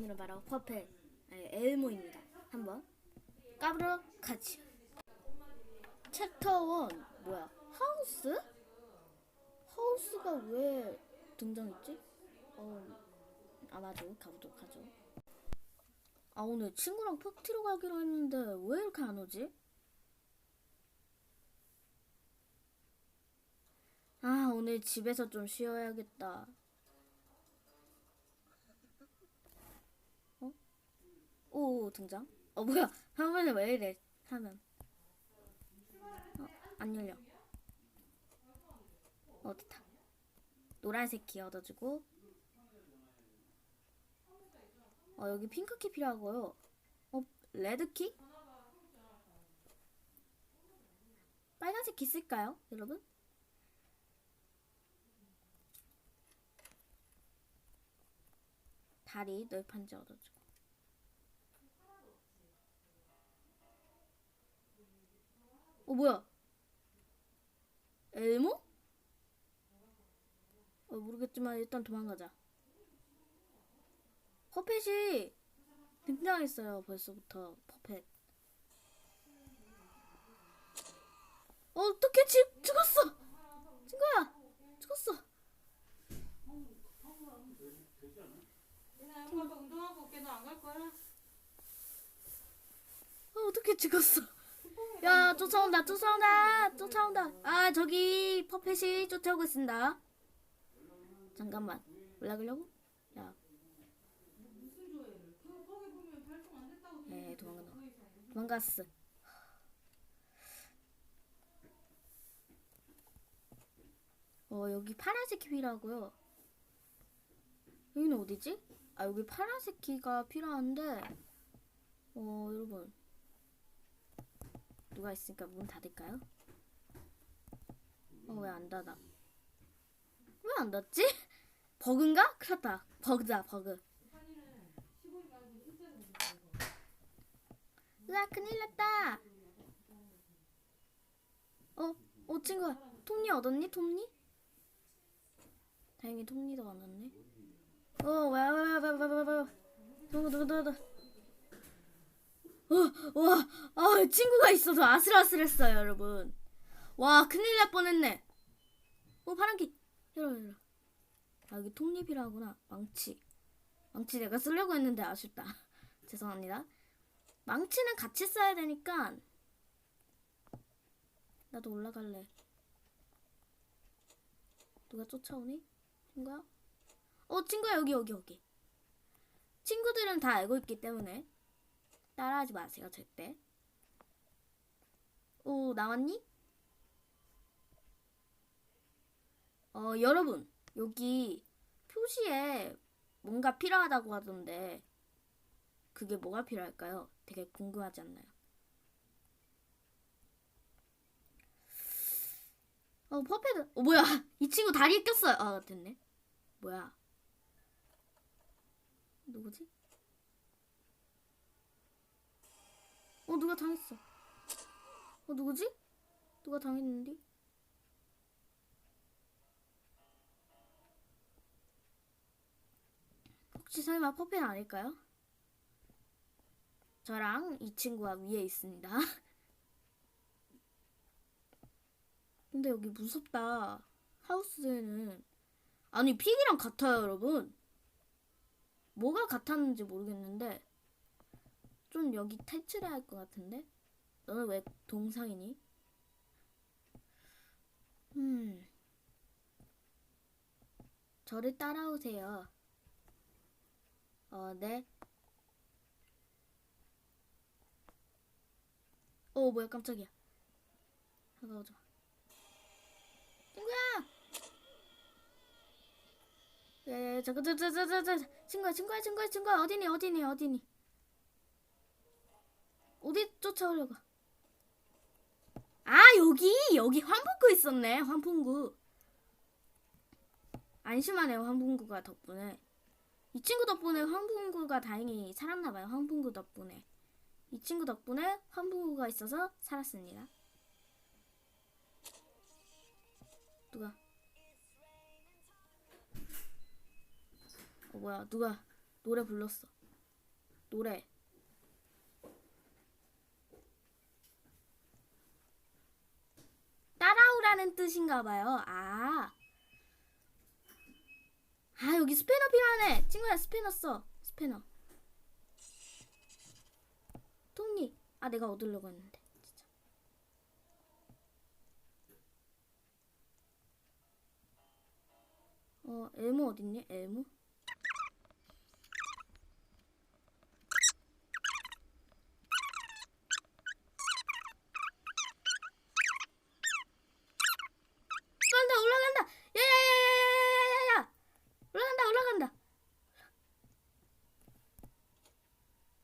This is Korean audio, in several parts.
오늘은 바로 퍼펫 아니, 엘모입니다. 한번 까보러 가지. 챕터 1 뭐야? 하우스? 하우스가 왜 등장했지? 어, 아마도 가보도록 하죠. 아 오늘 친구랑 퍽티로 가기로 했는데 왜 이렇게 안 오지? 아 오늘 집에서 좀 쉬어야겠다. 오 등장? 어 뭐야? 화면에 왜 이래? 화면. 어, 안 열려. 어 됐다. 노란색 키 얻어주고. 어 여기 핑크 키 필요하고요. 어 레드 키? 빨간색 키 쓸까요 여러분? 다리 널판지 얻어주고 어 뭐야? 엘모? 어 모르겠지만 일단 도망가자. 퍼펫이 등장했어요 벌써부터 퍼펫. 어, 어떻게 지 죽었어? 친구야 죽었어. 아빠 운동하고 올게 너 안 갈 거야? 어, 어떻게 죽었어? 야 쫓아온다 쫓아온다 쫓아온다. 아 저기 퍼펫이 쫓아오고 있습니다. 잠깐만 올라가려고? 야 네, 도망간다. 도망갔어. 어, 여기 파란색 키 필요하고요. 여기는 어디지? 아, 여기 파란색 키가 필요한데, 어, 여러분. 누가 있으니까 문 닫을까요? 어, 왜 안 닫아? 왜 안 닫지? 버그인가? 났다. 버그다, 버그. 산이는 15일 말고 숫자를 못 읽어. 으아, 큰일 났다. 어, 어, 친구야. 톱니 얻었니? 톱니? 다행히 톱니도 얻었네. 어, 와, 와, 와, 와, 와, 와, 와. 누구, 누구, 누구, 누구. 어, 와, 아, 친구가 있어서 아슬아슬했어요, 여러분. 와, 큰일 날 뻔했네. 어, 파란기. 열어, 열어. 아, 여기 필요하구나. 망치. 망치 내가 쓰려고 했는데 아쉽다. 죄송합니다. 망치는 같이 써야 되니까 나도 올라갈래. 누가 쫓아오니? 친구야? 어 친구야 여기 여기 여기. 친구들은 다 알고 있기 때문에 따라하지 마세요 절대. 오 나왔니? 어 여러분 여기 표시에 뭔가 필요하다고 하던데 그게 뭐가 필요할까요? 되게 궁금하지 않나요? 어, 퍼페드. 어, 뭐야? 이 친구 다리에 꼈어요. 아, 됐네. 뭐야? 누구지? 어, 누가 당했어. 어, 누구지? 누가 당했는데? 혹시 설마 퍼페는 아닐까요? 저랑 이 친구가 위에 있습니다. 근데 여기 무섭다. 하우스는 아니 픽이랑 같아요, 여러분. 뭐가 같았는지 모르겠는데 좀 여기 탈출해야 할 것 같은데. 너는 왜 동상이니? 음. 저를 따라오세요. 어, 네. 어 뭐야 깜짝이야 마 친구야 야야야 잠깐 잠깐 잠깐 잠깐 친구야 친구야 친구야 친구야 어디니 어디니 어디니 어디 쫓아오려고 아 여기 여기 환풍구 있었네 환풍구 안심하네요 환풍구가 덕분에 이 친구 덕분에 환풍구가 다행히 살았나봐요 환풍구 덕분에 이 친구 덕분에 환풍구가 있어서 살았습니다. 누가? 어 뭐야 누가 노래 불렀어? 노래. 따라오라는 뜻인가 봐요. 아. 아, 여기 스패너 필요하네. 친구야, 스패너 써. 스패너. 톱니. 아, 내가 얻으려고 했는데. 진짜. 어, 엘모 어딨니? 엘모?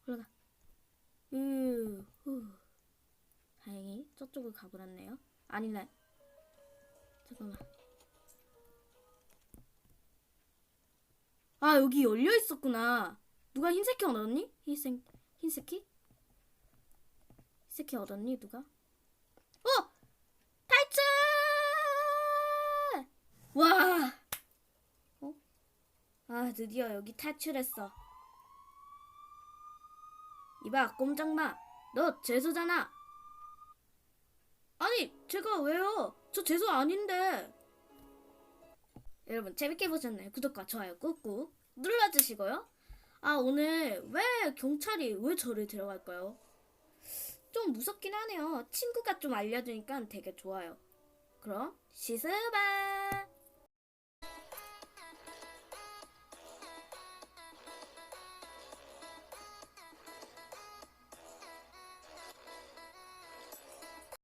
올라가. 으, 후. 다행히 저쪽을 가버렸네요. 아니네. 잠깐만. 아, 여기 열려 있었구나. 누가 흰색 키 얻었니? 흰색, 흰색 키? 흰색 키 얻었니, 누가? 어! 탈출! 와! 어? 아, 드디어 여기 탈출했어. 이봐, 꼼짝마. 너 재수잖아. 아니, 제가 왜요? 저 재수 아닌데. 여러분 재밌게 보셨나요? 구독과 좋아요 꾹꾹 눌러주시고요. 아 오늘 왜 경찰이 왜 저를 데려갈까요? 좀 무섭긴 하네요. 친구가 좀 알려주니까 되게 좋아요. 그럼 시스바